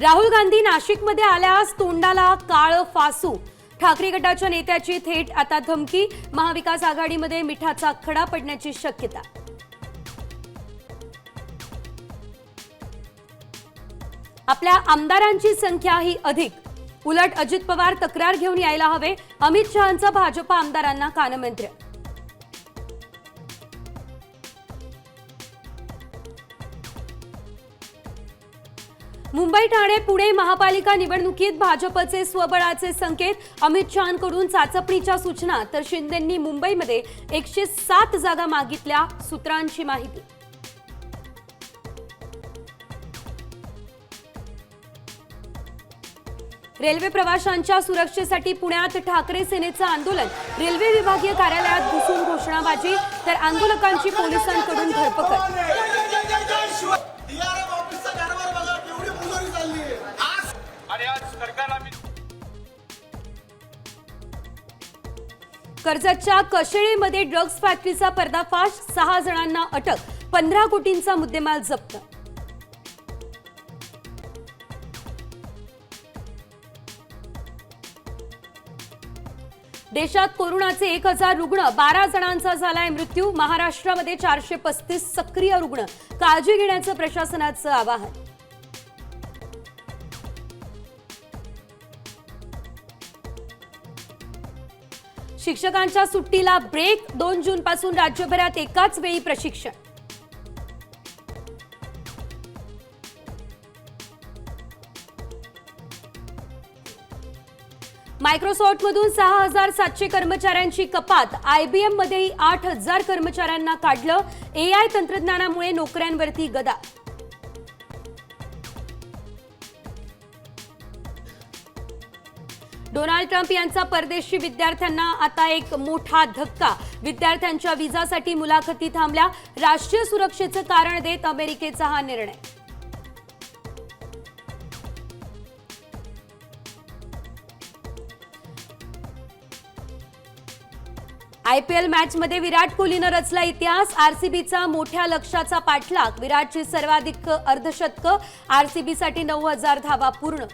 राहुल गांधी नाशिकमध्ये आल्यास तोंडाला काळ फासू. ठाकरे गटाच्या नेत्याची थेट आता धमकी महाविकास आघाडीमध्ये मिठाचा खडा पडण्याची शक्यता. आपल्या आमदारांची संख्या ही अधिक. उलट अजित पवार तक्रार घेऊन यायला हवे अमित शहांचं भाजपा आमदारांना कानमंत्र मुंबई ठाणे पुणे महापालिका निवडणुकीत भाजपचे स्वबळाचे संकेत अमित शहांकडून चाचपणीच्या सूचना तर शिंदेंनी मुंबईमध्ये एकशे सात जागा मागितल्या सूत्रांची माहिती. रेल्वे प्रवाशांच्या सुरक्षेसाठी पुण्यात ठाकरे सेनेचं आंदोलन. रेल्वे विभागीय कार्यालयात घुसून घोषणाबाजी तर आंदोलकांची पोलिसांकडून धरपकड. आणि आज सरकार कर्जतच्या कशेळीमध्ये ड्रग्ज फॅक्टरीचा पर्दाफाश सहा जणांना अटक पंधरा कोटींचा मुद्देमाल जप्त. देशात कोरोनाचे एक हजार रुग्ण बारा जणांचा झालाय मृत्यू महाराष्ट्रामध्ये चारशे पस्तीस सक्रिय रुग्ण. काळजी घेण्याचं प्रशासनाचं आवाहन. शिक्षकांच्या सुट्टीला ब्रेक. दोन जून पासून राज्यभरात एकाच वेळी प्रशिक्षण. मायक्रोसॉफ्टमधून सहा हजार सातशे कर्मचाऱ्यांची कपात. आयबीएम मध्येही आठ हजार कर्मचाऱ्यांना काढलं. एआय तंत्रज्ञानामुळे नोकऱ्यांवरती गदा. डोनाल्ड ट्रम्प यांचा परदेशी विद्यार्थ्यांना आता एक मोठा धक्का. विद्यार्थ्यांच्या विजासाठी मुलाखती थांबल्या. राष्ट्रीय सुरक्षेचं कारण देत अमेरिकेचा हा निर्णय. आयपीएल मॅचमध्ये विराट कोहलीनं रचला इतिहास. आरसीबीचा मोठ्या लक्ष्याचा पाठलाग. विराटची सर्वाधिक अर्धशतकं. आरसीबीसाठी नऊ हजार धावा पूर्ण.